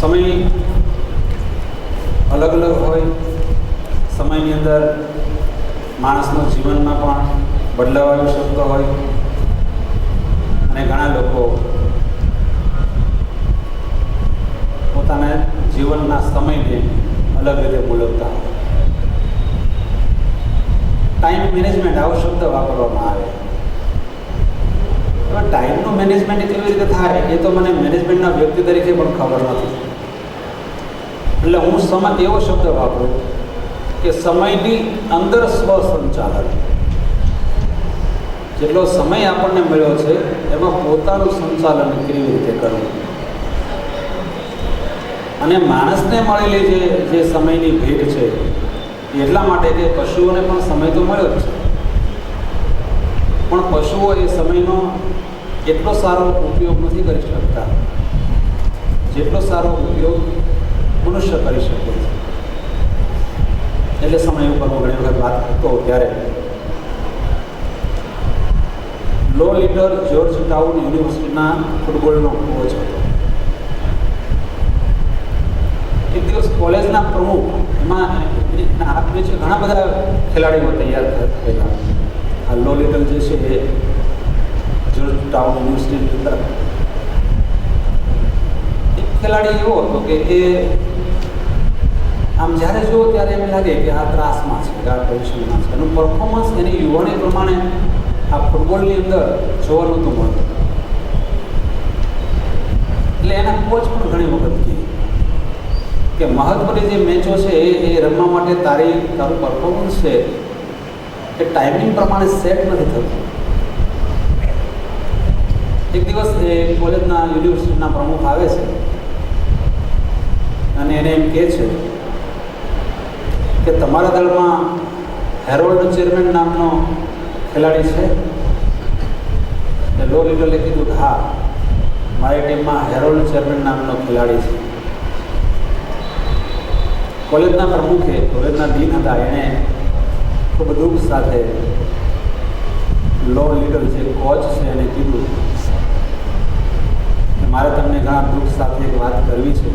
સમય અલગ અલગ હોય. સમયની અંદર માણસના જીવનમાં પણ બદલાવ આવી શકતો હોય. અને ઘણા લોકો પોતાના જીવનના સમયને અલગ રીતે બોલવતા હોય. ટાઈમ મેનેજમેન્ટ આવો શબ્દ વાપરવામાં આવે. ટાઈમનું મેનેજમેન્ટ કેવી રીતે થાય એ તો મને મેનેજમેન્ટના વ્યક્તિ તરીકે પણ ખબર નથી. એટલે હું સમય એવો શબ્દ વાપરું કે સમયની અંદર સ્વસંચાલન. જેટલો સમય આપણને મળ્યો છે, એમાં પોતાનું સંચાલન કેવી રીતે કરવું? અને માણસને મળેલી જે જે સમયની ભેટ છે, એટલા માટે કે પશુઓને પણ સમય તો મળ્યો જ છે. પણ પશુઓ એ સમયનો એટલો સારો ઉપયોગ નથી કરી શકતા જેટલો સારો ઉપયોગ મનુષ્ય કરી શકે છે. એટલે સમય ઉપર હું ઘણી વખત વાત કરતો ત્યારે લો લીડર જ્યોર્જ ટાઉન યુનિવર્સિટીના ફૂટબોલનો કોચ હતો. એક દિવસ કોલેજના પ્રમુખ એમાં આપણે છે ઘણા બધા ખેલાડીઓ તૈયાર થયેલા આ લો લીડર જે છે એ જોર્જ ટાઉન યુનિવર્સિટી અંદર. એક ખેલાડી એવો હતો કે એ આમ જ્યારે જુઓ ત્યારે એમ લાગે કે આ ત્રાસમાં છે આ ટેન્શનમાં છે. એનું પરફોર્મન્સ એની યુવાની પ્રમાણે આ ફૂટબોલની અંદર જોવા નહોતું મળતું એટલે એના કોચ પણ ઘણી વખત કહે કે મહત્વની જે મેચો છે એ રમવા માટે તારી, તારું પરફોર્મન્સ છે. એ ટાઈમિંગ પ્રમાણે સેટ નથી થતું. એક દિવસ એ કોલેજના યુનિવર્સિટીના પ્રમુખ આવે છે અને એને એમ કહે છે કે તમારા દળમાં હેરોલ્ડ ચેરમેન નામનો ખેલાડી છે? લો લીડરે કીધું કે હા, મારી ટીમમાં હેરોલ્ડ ચેરમેન નામનો ખેલાડી છે. કોલેજના પ્રમુખે કોલેજના દિન હતા, એણે ખૂબ દુઃખ સાથે લો લીડર જે કોચ છે એને કીધું. કે મારે તમને ઘણા દુઃખ સાથે એક વાત કરવી છે.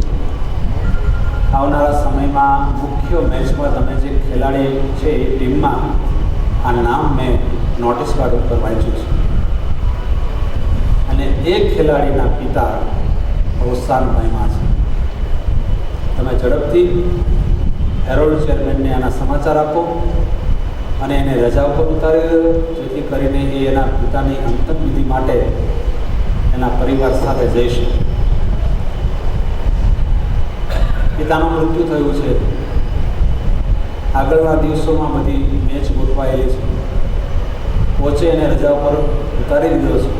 આવનારા સમયમાં મુખ્ય મેચમાં તમે જે ખેલાડી છે એ ટીમમાં આ નામ મેં નોટિસ કાર્ડ ઉપર વાંચ્યું છે. અને એ ખેલાડીના પિતા પામ્યા છે. તમે ઝડપથી હેરોલ્ડ ચેરમેનને આના સમાચાર આપો. અને એને રજા ઉપર ઉતારી દો જેથી કરીને એ એના પિતાની અંતર્વિધિ માટે એના પરિવાર સાથે જઈ શકે. પિતાનું મૃત્યુ થયું છે. આગળના દિવસોમાં બધી મેચ ગોઠવાયેલી છે. પહોંચે એને રજા ઉપર ઉતારી દીધો છે.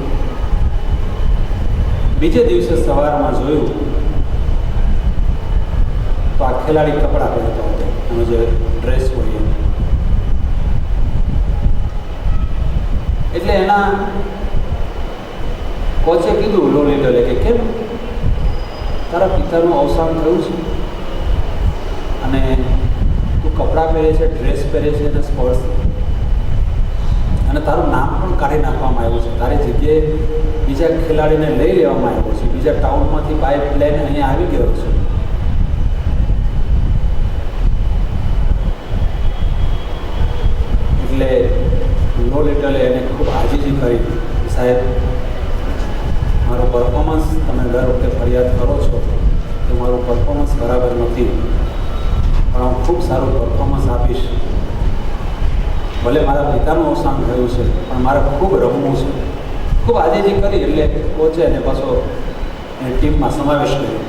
બીજે દિવસે સવારમાં જોયું તો આ ખેલાડી કપડાં પહેરતો હતો. એનો જે ડ્રેસ હોય એટલે એના કોચે કીધું લો લીડરે કે કેમ? તારા પિતાનું અવસાન થયું છે. અને તું કપડાં પહેરે છે ડ્રેસ પહેરે છે અને સ્પોર્ટ્સ અને તારું નામ પણ કાઢી નાખવામાં આવ્યું છે. તારી જગ્યાએ બીજા ખેલાડીને લઈ લેવામાં આવ્યો છે. બીજા ટાઉનમાંથી બાય પ્લેન અહીંયા આવી ગયો છે એટલે લો એને ખૂબ આજીજી કરી. સાહેબ, મારો પરફોર્મન્સ તમે દર વખતે ફરિયાદ કરો છો કે મારું પરફોર્મન્સ બરાબર નથી. પણ હું ખૂબ સારું પરફોર્મન્સ આપીશ. ભલે મારા પિતાનું અવસાન થયું છે, પણ મારે ખૂબ રમવું છે. ખૂબ આજીજી કરી એટલે કોચે અને પાછો એ ટીમમાં સમાવેશ કર્યો.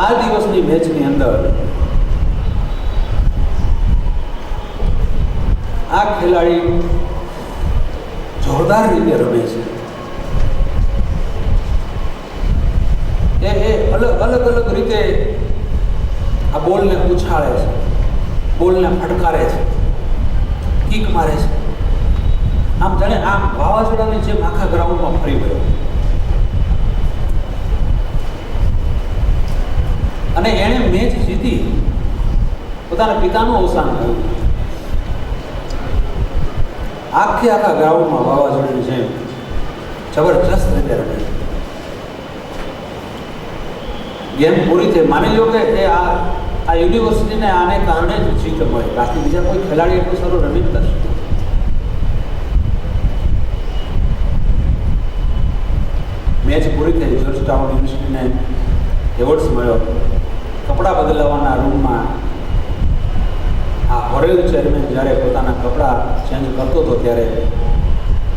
આ દિવસની મેચની અંદર આ ખેલાડી જોરદાર રીતે રમે છે. એ એ અલગ અલગ અલગ રીતે આ બોલને ઉછાળે છે. બોલને ફટકારે છે. કિક મારે છે. આમ જાણે આમ વાવાઝોડાની જેમ આખા ગ્રાઉન્ડમાં ફરી ગયો. અને એણે મેચ જીતી પોતાના પિતાનું અવસાન થયું. આખે આખા ગ્રાઉન્ડમાં વાવાઝોડાની જેમ જબરજસ્ત રીતે રમે ગેમ પૂરી થઈ. માની લો કે એ આ આ યુનિવર્સિટીને આને કારણે જ જીત મળે બાકી બીજા કોઈ ખેલાડી એટલું સારું રમી જ મેચ પૂરી થઈ. જોર્જ ટાઉન યુનિવર્સિટીને એવોર્ડ્સ મળ્યો. કપડાં બદલાવાના રૂમમાં આ હોરેલ ચેરમેન જ્યારે કપડાં કરતો હતો ત્યારે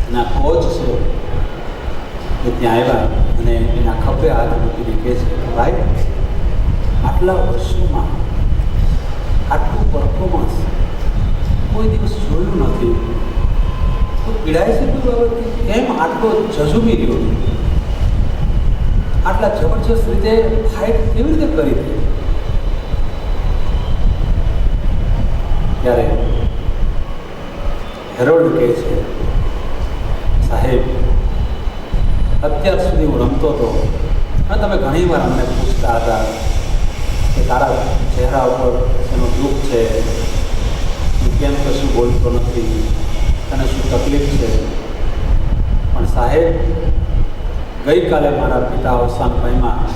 એના કોચ છે એ ત્યાં આવ્યા અને એના ખભે હાથ મૂકીને કહે છે કે ભાઈ, આટલા વર્ષોમાં, આટલું પરફોર્મન્સ કોઈ દિવસ જોયું નથી. તો પીડાય છે બાબતથી કેમ આટલો જજુમી રહ્યો આટલા જબરજસ્ત રીતે ફાઇટ કેવી રીતે કરી ત્યારે હેરોલ્ડ કહે છે, સાહેબ, અત્યાર સુધી હું રમતો હતો. અને તમે ઘણી વાર અમને પૂછતા હતા કે તારા ચહેરા ઉપર એનું દુઃખ છે? કેમ કશું બોલતો નથી? તને શું તકલીફ છે? પણ સાહેબ, ગઈકાલે મારા પિતા અવસાન પામ્યા.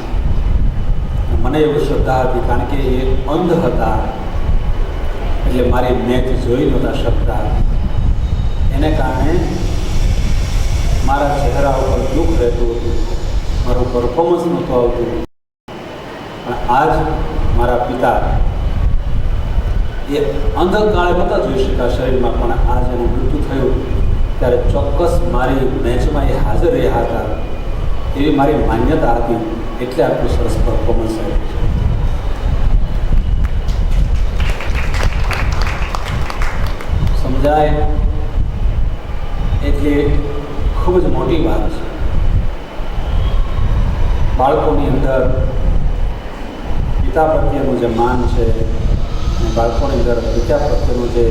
મને એવું શ્રદ્ધા હતી, કારણ કે એ અંધ હતા. એટલે મારી મેચ જોઈ નહોતા શકતા. એને કારણે મારા ચહેરા ઉપર દુઃખ રહેતું હતું. મારું પરફોર્મન્સ નહોતું આવતું. પણ આજ મારા પિતા એ અંધકાળે બધા જોઈ શક્યા શરીરમાં, પણ આજ એનું મૃત્યુ થયું ત્યારે ચોક્કસ મારી મેચમાં એ હાજર રહ્યા હતા. એવી મારી માન્યતા હતી. એટલે આટલું સરસ પરફોર્મન્સ આવ્યું. છે સમજાય? એટલે ખૂબ જ મોટી વાત છે. બાળકોની અંદર પિતા પ્રત્યેનું જે માન છે અને બાળકોની અંદર પિતા પ્રત્યેનું જે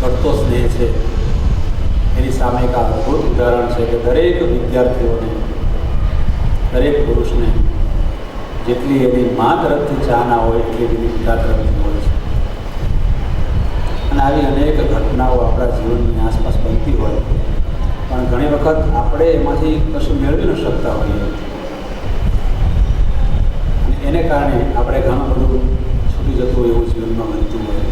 ઘટતો સ્નેહ છે, એની સામે એક આ અદ્ભુત ઉદાહરણ છે કે દરેક વિદ્યાર્થીઓને, દરેક પુરુષને જેટલી એની મા તરફથી ચાહના હોય એટલી એની પિતા તરફથી હોય અને આવી અનેક ઘટનાઓ આપણા જીવનની આસપાસ બનતી હોય. પણ ઘણી વખત આપણે એમાંથી કશું મેળવી ન શકતા હોઈએ. અને એને કારણે આપણે ઘણું બધું છૂટી જતું હોય એવું જીવનમાં બનતું હોય.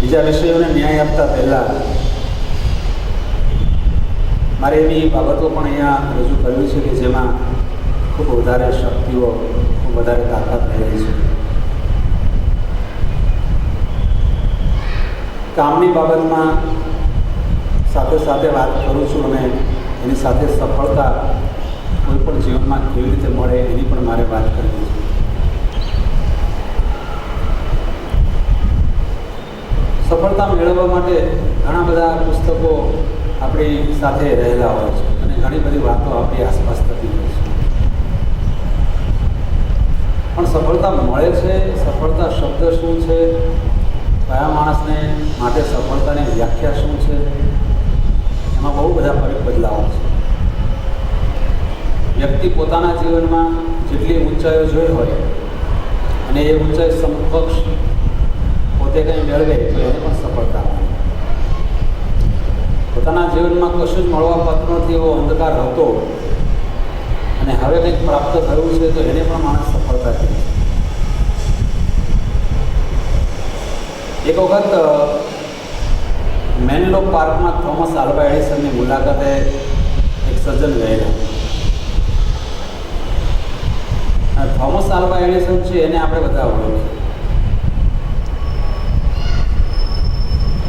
બીજા વિષયોને ન્યાય આપતા પહેલાં મારે એવી બાબતો પણ અહીંયા રજૂ કરવી છે કે જેમાં ખૂબ વધારે શક્તિઓ, ખૂબ વધારે તાકાત રહેલી છે. કામની બાબતમાં સાથે સાથે વાત કરું છું અને એની સાથે સફળતા કોઈ પણ જીવનમાં કેવી રીતે મળે એની પણ મારે વાત કરવી છે. સફળતા મેળવવા માટે ઘણા બધા પુસ્તકો આપણી સાથે રહેલા હોય છે અને ઘણી બધી વાતો આપણી આસપાસ થતી હોય છે. પણ સફળતા મળે છે? સફળતા શબ્દ શું છે? કયા માણસને માટે સફળતાની વ્યાખ્યા શું છે? એમાં બહુ બધા ફરક બદલાવો છે. વ્યક્તિ પોતાના જીવનમાં જેટલી ઊંચાઈઓ જોઈ હોય અને એ ઊંચાઈ સમકક્ષ પોતે કંઈ મેળવે તો એને પણ સફળતા પોતાના જીવનમાં કશું જ મળવા પાત્ર નથી એવો અંધકાર હતો અને હવે કંઈક પ્રાપ્ત થયું છે તો એને પણ માણસ સફળતા કહે છે. એક વખત મેનલો પાર્કમાં થોમસ આલ્વા એડિસનની મુલાકાતે એક સજ્જન ગયેલા. થોમસ આલ્વા એડિસન છે એને આપણે બધા ઓળખીએ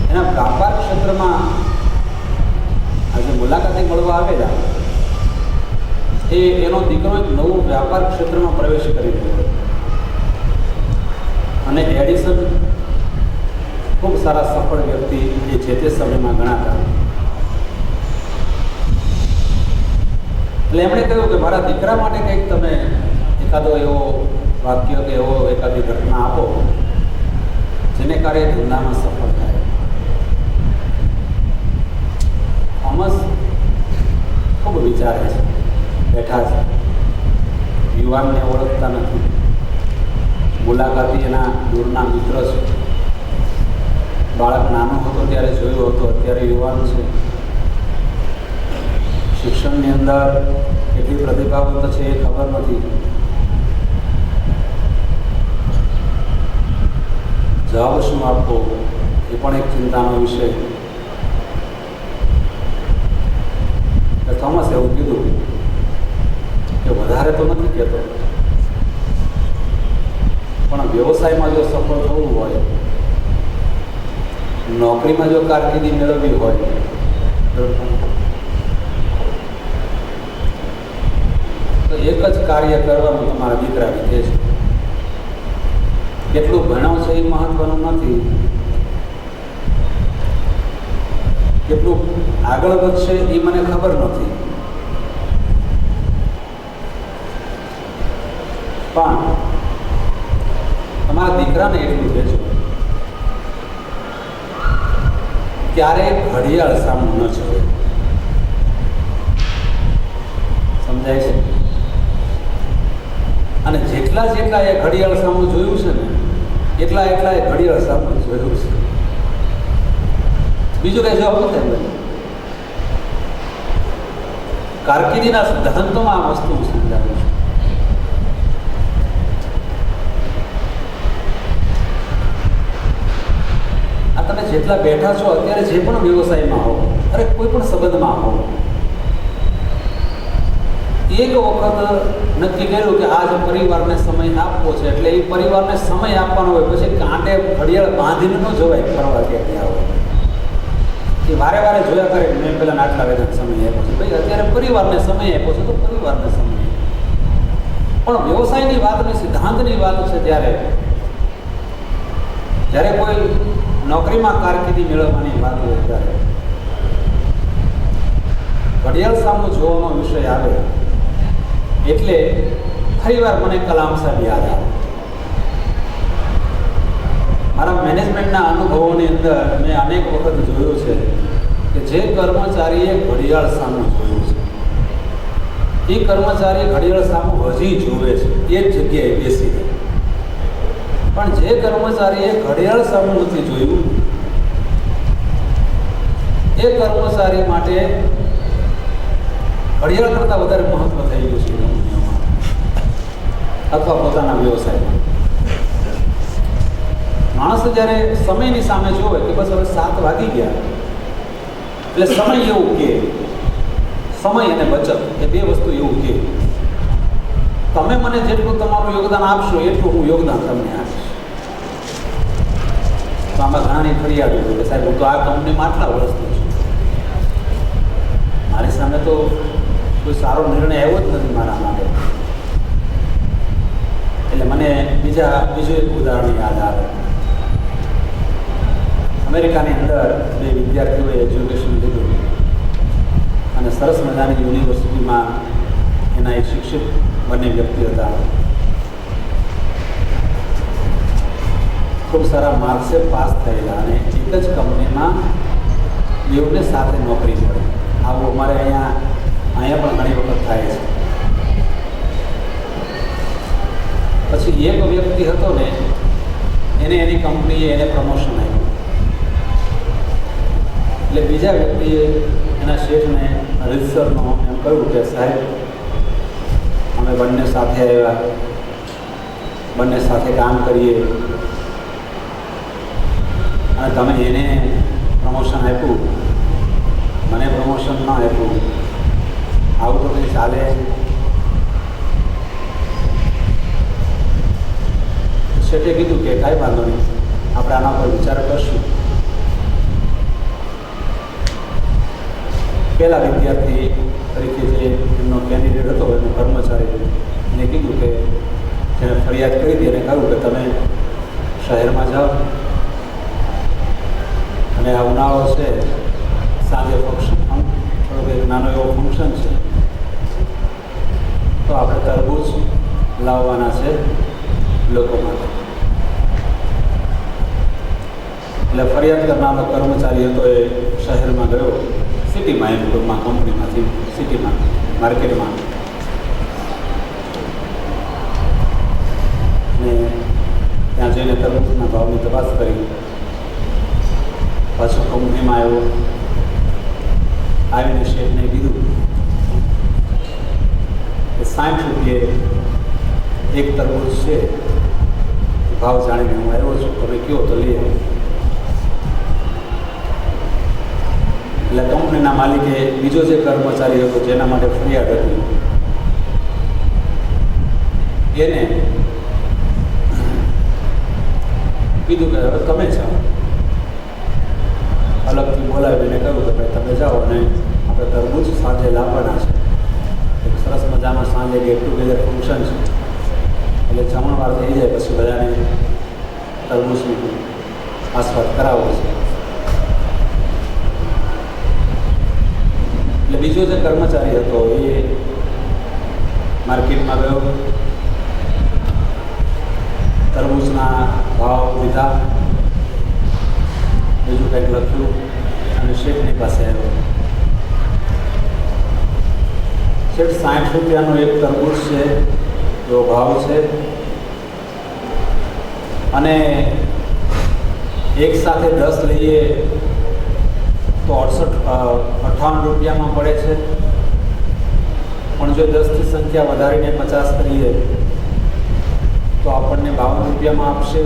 એના વ્યાપાર ક્ષેત્રમાં આજે મુલાકાતે મળવા આવેલા એ એનો દીકરો એક નવું વ્યાપાર ક્ષેત્રમાં પ્રવેશ કરી દીધો અને એડિસન ખૂબ સારા સફળ વ્યક્તિ એ જે તે સમયમાં ગણાતા. એટલે એમણે કહ્યું કે મારા દીકરા માટે કંઈક તમે એકાદો એવો વાક્ય કે એવો એકાદી ઘટના આપો, જેને કારણે ધંધામાં સફળ થાય. થોમસ ખૂબ વિચારે છે, બેઠા છે. યુવાનને ઓળખતા નથી. મુલાકાતી એના દૂરના મિત્ર છે. બાળક નાનો હતો ત્યારે જોયો હતો, અત્યારે યુવાન છે. શિક્ષણની અંદર કેટલી પ્રતિભાવંત છે એ ખબર નથી. જવાબ શું આપવો? એ પણ એક ચિંતાનો વિષય. થોમસે એવું કીધું કે વધારે તો નથી કહેતો. પણ વ્યવસાયમાં જો સફળ થવું હોય નોકરીમાં જો કારકિર્દી મેળવવી હોય, તો એક જ કાર્ય કરવાનું તમારા દીકરા વિશે છે. કેટલું ભણાવ છે એ મહત્વનું નથી. કેટલું આગળ વધશે એ મને ખબર નથી. પણ તમારા દીકરાને એટલું કહેજો ક્યારે ઘડિયાળ સામું ન જોવે સમજાય છે? અને જેટલા જેટલા એ ઘડિયાળ સામું જોયું છે ને, એટલા એટલા એ ઘડિયાળ સામું જોયું છે. બીજું કઈ જવાબ નથી એમને કારકિર્દીના સિદ્ધાંતોમાં આ વસ્તુ સમજાવું છું. જેટલા બેઠા છો અત્યારે જે પણ વ્યવસાયમાં હો, અરે કોઈ પણ સંબંધમાં હો, એક વખત નક્કી કર્યું કે આજ પરિવારને સમય આપવો છે, એટલે એ પરિવારને સમય આપવાનો હોય, પછી કાંટે ઘડિયાળ બાંધીને ન જવાય ફરવા કે ત્યાં હોય. કે વારે વારે જોયા કરે મેં પહેલાં આટલા વેદન સમય આપ્યો છે. ભાઈ, અત્યારે પરિવારને સમય આપ્યો છે તો પરિવારને સમય પણ વ્યવસાયની વાત ને સિદ્ધાંતની વાત છે ત્યારે જ્યારે કોઈ નોકરીમાં કારકિર્દી મેળવવાની વાત વધારે ઘડિયાળ સામું જોવાનો વિષય આવે એટલે ફરીવાર મને કલામ સાહેબ યાદ આવે. મારા મેનેજમેન્ટના અનુભવોની અંદર મેં અનેક વખત જોયું છે કે જે કર્મચારીએ ઘડિયાળ સામે જોયું છે, એ કર્મચારી ઘડિયાળ સામે હજી જુએ છે, એ જગ્યાએ બેસીને પણ જે કર્મચારીએ ઘડિયાળ સામે નથી જોયું, એ કર્મચારી માટે ઘડિયાળ કરતાં વધારે મહત્વ થઈ ગયું છે અથવા પોતાના વ્યવસાયમાં. માણસ જ્યારે સમયની સામે જોવે કે બસ હવે સાત વાગી ગયા, એટલે સમય એવું કે, સમય અને બચત એ બે વસ્તુ એવું કે, તમે મને જેટલું તમારું યોગદાન આપશો એટલું હું યોગદાન તમને આપીશ. તો આમાં ઘણાની ફરિયાદ હતું કે સાહેબ, હું તો આ કંપનીમાં આટલા વર્ષથી છું. મારી સામે તો કોઈ સારો નિર્ણય આવ્યો જ નથી મારા માટે. એટલે મને બીજા, બીજું એક ઉદાહરણ યાદ આવે. અમેરિકાની અંદર બે વિદ્યાર્થીઓએ એજ્યુકેશન લીધું અને સરસ મજાની યુનિવર્સિટીમાં એના એક શિક્ષિત બંને વ્યક્તિ હતા. ખૂબ સારા માર્ક્સે પાસ થયેલા અને એક જ કંપનીમાં બેઉને સાથે નોકરી મળી આવું અમારે અહીંયા અહીંયા પણ ઘણી વખત થાય છે. પછી એક વ્યક્તિ હતો ને, એને એની કંપનીએ એને પ્રમોશન આપ્યું. એટલે બીજા વ્યક્તિએ એના શેઠને રીતસરનો એમ કહ્યું કે સાહેબ, અમે બંને સાથે આવ્યા. બંને સાથે કામ કરીએ. તમે એને પ્રમોશન આપ્યું, મને પ્રમોશન ન આપ્યું, આવું તો કંઈ ચાલે? શેઠે કીધું કે કાંઈ વાંધો નહીં, આપણે આના પર વિચાર કરશું. પહેલા વિદ્યાર્થી તરીકે જે એમનો કેન્ડિડેટ હતો એનો કર્મચારી, એને કીધું કે જેને ફરિયાદ કરી હતી, એને કહ્યું કે તમે શહેરમાં જાઓ. અને આ ઉનાળો છે, સાંજે ફંક્શન થોડોક એક નાનો એવો ફંક્શન છે. તો આપણે તરબૂચ લાવવાના છે લોકો માટે. એટલે ફરિયાદ કરનારો કર્મચારી હતો એ શહેરમાં ગયો, સિટીમાં, એમ ટૂંકમાં કંપનીમાંથી, સિટીમાં, માર્કેટમાં. ને ત્યાં જઈને તરબૂચના ભાવની તપાસ કરી. પાછો કંપનીમાં આવ્યો. આવીને શેઠને કીધું સાઠ રૂપિયે એક તરબૂજ છે. ભાવ જાણીને હું આવ્યો છું. તમે કયો તો લઈએ એટલે કંપનીના માલિકે બીજો જે કર્મચારી હતો જેના માટે ફરિયાદ હતી, એને કીધું કે હવે તમે જાઓ. અલગથી બોલાવીને કહ્યું કે ભાઈ તમે જાઓ અને આપણે તરબૂચ સાંજે લાવવાના છે. એક સરસ મજામાં સાંજે ગેટ ટુગેધર ફંક્શન છે. એટલે જમણવાર થઈ જાય પછી બધાને તરબૂચની આસ્વાદ કરાવવો છે. એટલે બીજો જે કર્મચારી હતો એ માર્કેટમાં ગયો. તરબૂચના ભાવ લીધા. બીજું કંઈક લખ્યું અને શેઠની પાસે આવ્યો. શેઠ સાઠ રૂપિયાનો એક તરબૂચ છે, એવો ભાવ છે. અને એક સાથે દસ લઈએ તો અડસઠ અઠાવન રૂપિયામાં પડે છે. પણ જો દસથી સંખ્યા વધારીને પચાસ કરીએ, તો આપણને બાવન રૂપિયામાં આપશે.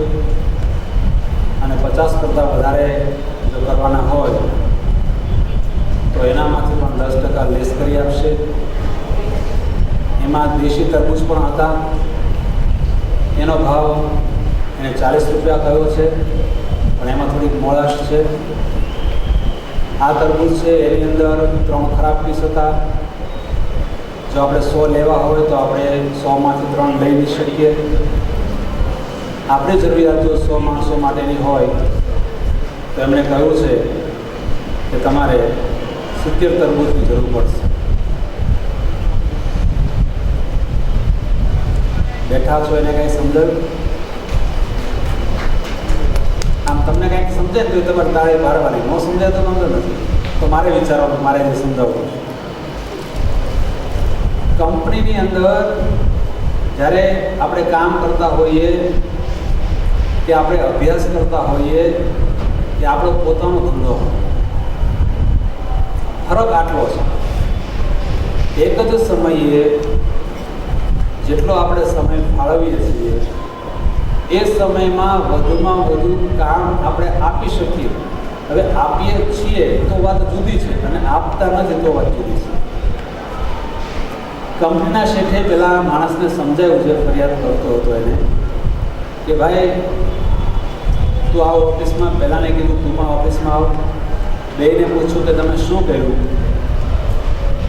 અને પચાસ કરતાં વધારે જો કરવાના હોય, તો એનામાંથી પણ દસ ટકા લેસ કરી આપશે. એમાં દેશી તરબૂચ પણ હતા. એનો ભાવ એને ચાલીસ રૂપિયા કયો છે, પણ એમાં થોડીક મોળાશ છે. આ તરબૂચ છે, એની અંદર ત્રણ ખરાબ પીસ હતા. જો આપણે સો લેવા હોય તો આપણે સોમાંથી ત્રણ લઈ શકીએ. આપણી જરૂરિયાત સો માણસો માટેની હોય, તો એમણે કહ્યું છે કે તમારે સિત્તેર તરબૂજની જરૂર પડશે. બેઠા છો એને કંઈ સમજાયું? આમ તમને કાંઈક સમજે તો તમારે તાળે પાડવાની ન સમજાય તો વાંધો નથી. તો મારે વિચારવાનું, મારે જે સમજાવવું કંપનીની અંદર જ્યારે આપણે કામ કરતા હોઈએ કે આપણે અભ્યાસ કરતા હોઈએ કે આપણો પોતાનો ધંધો ફરક આટલો છે. એક જ સમયે જેટલો આપણે સમય ફાળવીએ છીએ, એ સમયમાં વધુમાં વધુ કામ આપણે આપી શકીએ. હવે આપીએ છીએ તો વાત જુદી છે અને આપતા નથી તો વાત જુદી છે. કંપનીના શેઠે પેલા માણસને સમજાવ્યું છે, ફરિયાદ કરતો હતો એને, કે ભાઈ તું આવ ઓફિસમાં, પહેલાંને કીધું તું પણ ઓફિસમાં આવ. બેને પૂછ્યું કે તમે શું કર્યું?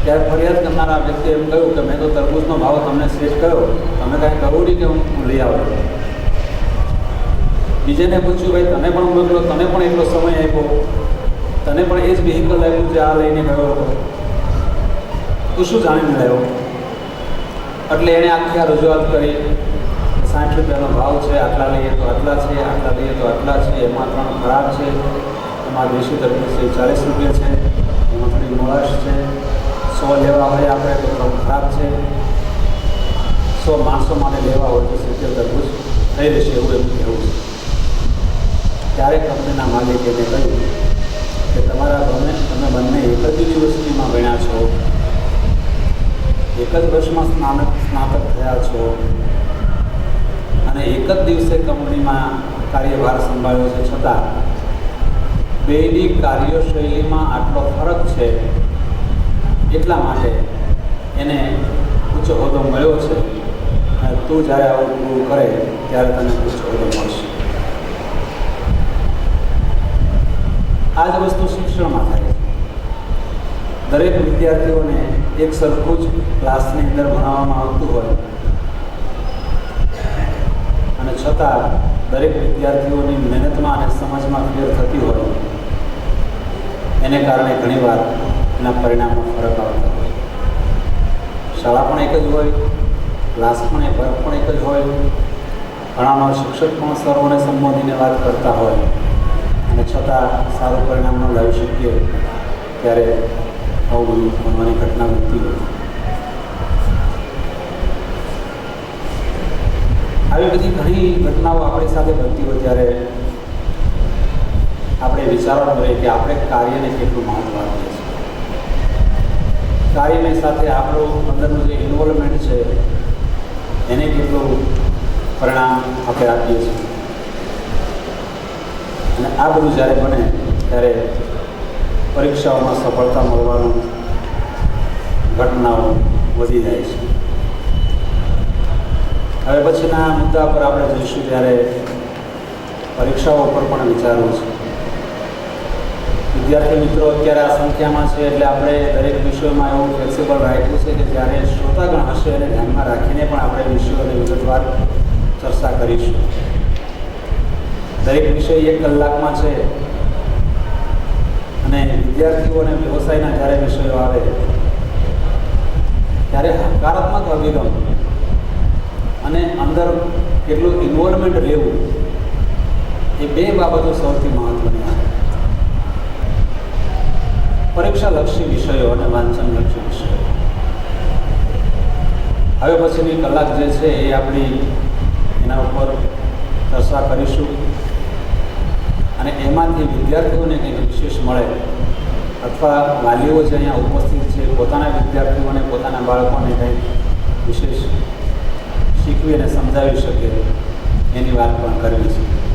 ત્યારે ફરિયાદ કરનારા વ્યક્તિએ એમ કહ્યું કે મેં તો તરબૂચનો ભાવ તમને સેટ કર્યો. તમે કાંઈ કહું નહીં કે હું લઈ આવું. બીજાને પૂછ્યું, ભાઈ, તને પણ મોકલો તને પણ એટલો સમય આપ્યો. તને પણ એ જ વ્હીકલ આપ્યું જે આ લઈને ગયો તું શું જાણીને લાવ્યો? એટલે એણે આખી આ રજૂઆત કરી. સાઠ રૂપિયાનો ભાવ છે, આટલા લઈએ તો આટલા છે, આટલા લઈએ તો આટલા છે, એમાં ત્રણ ખરાબ છે. એમાં દેશી છે ચાલીસ રૂપિયા છે, એમાં થોડી મોળાશ છે. સો લેવા હોય આપણે તો ત્રણ ખરાબ છે. સો માણસો માટે લેવા હોય તો સિત્તેર તરબૂચ થઈ રહેશે એવું એમ કહેવું છે. ત્યારે કંપનીના માલિકે એને કહ્યું કે તમારા ગમે તમે બંને એક જ યુનિવર્સિટીમાં ભણ્યા છો. એક જ વર્ષમાં સ્નાતક સ્નાતક થયા છો. અને એક જ દિવસે કંપનીમાં કાર્યભાર સંભાળ્યો છે. છતાં બેની કાર્યશૈલીમાં આટલો ફરક છે એટલા માટે એને ઊંચો હોદ્દો મળ્યો છે. અને તું જ્યારે આવું પૂરું કરે ત્યારે તને ઊંચો હોદ્દો મળશે. આ જ વસ્તુ શિક્ષણમાં થાય છે. દરેક વિદ્યાર્થીઓને એક સરખું જ ક્લાસની અંદર ભણાવવામાં આવતું હોય છતાં દરેક વિદ્યાર્થીઓની મહેનતમાં અને સમજમાં ફેર થતી હોય, એને કારણે ઘણીવાર એના પરિણામમાં ફરક આવતા હોય શાળા પણ એક જ હોય, ક્લાસ પણ એક વર્ગ પણ એક જ હોય, ઘણાનો શિક્ષક પણ સર્વોને સંબોધીને વાત કરતા હોય, અને છતાં સારું પરિણામ ન લાવી શકીએ ત્યારે આવું બધું ઘટના બનતી હોય આવી બધી ઘણી ઘટનાઓ આપણી સાથે બનતી હોય ત્યારે આપણે વિચારવાનું રહે કે આપણે કાર્યને કેટલું મહત્વ આપીએ છીએ. કાર્યની સાથે આપણું અંદરનું જે ઇન્વોલ્વમેન્ટ છે, એને કેટલું પરિણામ આપણે આપીએ છીએ. અને આ બધું જ્યારે બને ત્યારે પરીક્ષાઓમાં સફળતા મળવાનું ઘટનાઓ વધી જાય છે. હવે પછીના મુદ્દા પર આપણે જોઈશું ત્યારે પરીક્ષાઓ પર પણ વિચારવું છે. વિદ્યાર્થી મિત્રો, અત્યારે આ સંખ્યામાં છે એટલે આપણે દરેક વિષયોમાં એવું ફ્લેક્સિબલ રાખ્યું છે કે જ્યારે શ્રોતાગણ હશે એને ધ્યાનમાં રાખીને પણ આપણે વિષયોની વિગતવાર ચર્ચા કરીશું. દરેક વિષય એક કલાકમાં છે અને વિદ્યાર્થીઓને વ્યવસાયના જ્યારે વિષયો આવે, ત્યારે હકારાત્મક અભિગમ અને અંદર કેટલું ઇન્વોલ્વમેન્ટ લેવું એ બે બાબતો સૌથી મહત્વની આવે પરીક્ષાલક્ષી વિષયો અને વાંચનલક્ષી વિષયો. હવે પછીની કલાક જે છે એ આપણી એના ઉપર ચર્ચા કરીશું. અને એમાંથી વિદ્યાર્થીઓને કંઈક વિશેષ મળે, અથવા વાલીઓ જે અહીંયા ઉપસ્થિત છે, પોતાના વિદ્યાર્થીઓને, પોતાના બાળકોને કંઈક વિશેષ શીખવી અને સમજાવી શકે એની વાત પણ કરવી છે.